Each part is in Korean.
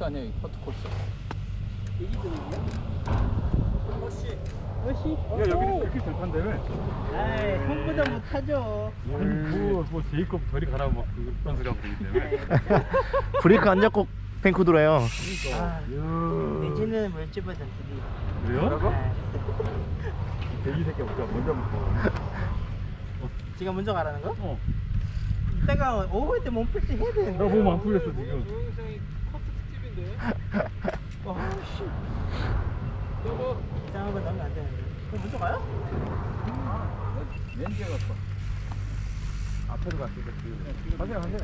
코스 아니야 이 퍼트 코스 야 여기는 이렇게 잘 탄다며? 아이, 형보다 못하죠. 아니 뭐, 뭐 제이콥 저리 가라 막 그런 소리 하고 있는데 브레이크 안 잡고 뱅크 돌아요. 아, 내지는 물집보다 드리. 그래요? 돼지 새끼 보자 먼저 먹어 지가 먼저 가라는 거? 어. 이따가 오후에 때 몸풀 때 해야 되는데. 나몸안 풀렸어 지금 와, 씨. 이상한 거 넣으면 안 되는데. 그럼 먼저 가요? 렌즈가 거 앞에로 갔어 가세요. 가세요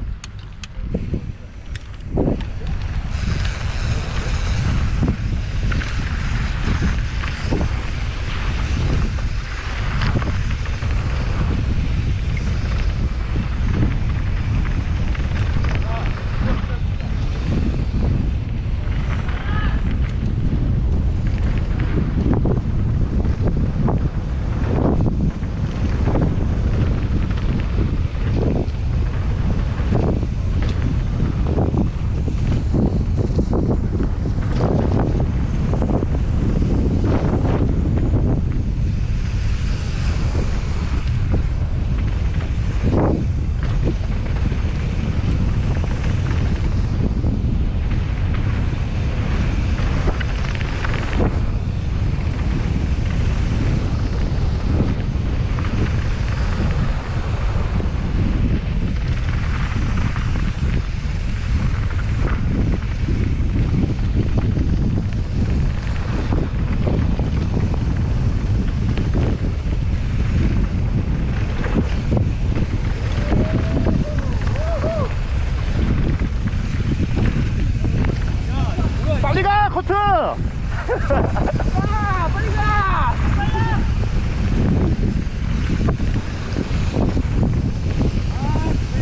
빨리 가 코트.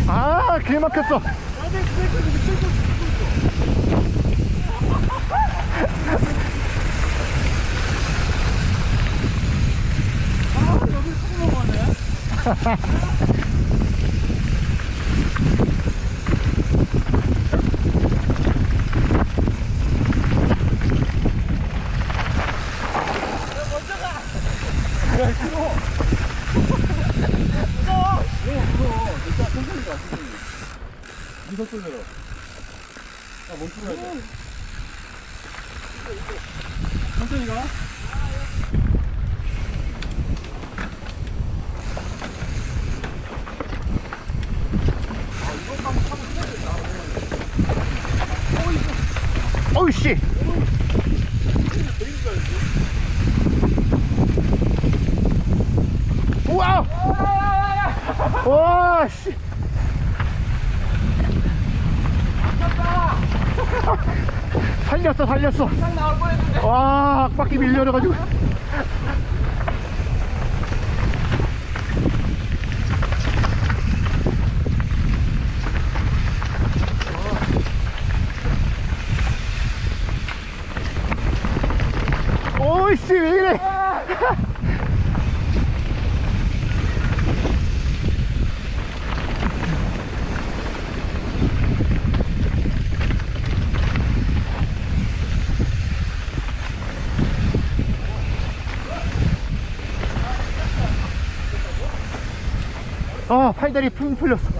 아, 길 막혔어. 이석 돌려라 야몸 풀어야 돼 천천히 가 어우 씨. 우와! 와 씨. 살렸어 살렸어. 와 악바퀴 밀려가지고. 오이씨 왜 이래? 아 팔다리 푹 풀렸어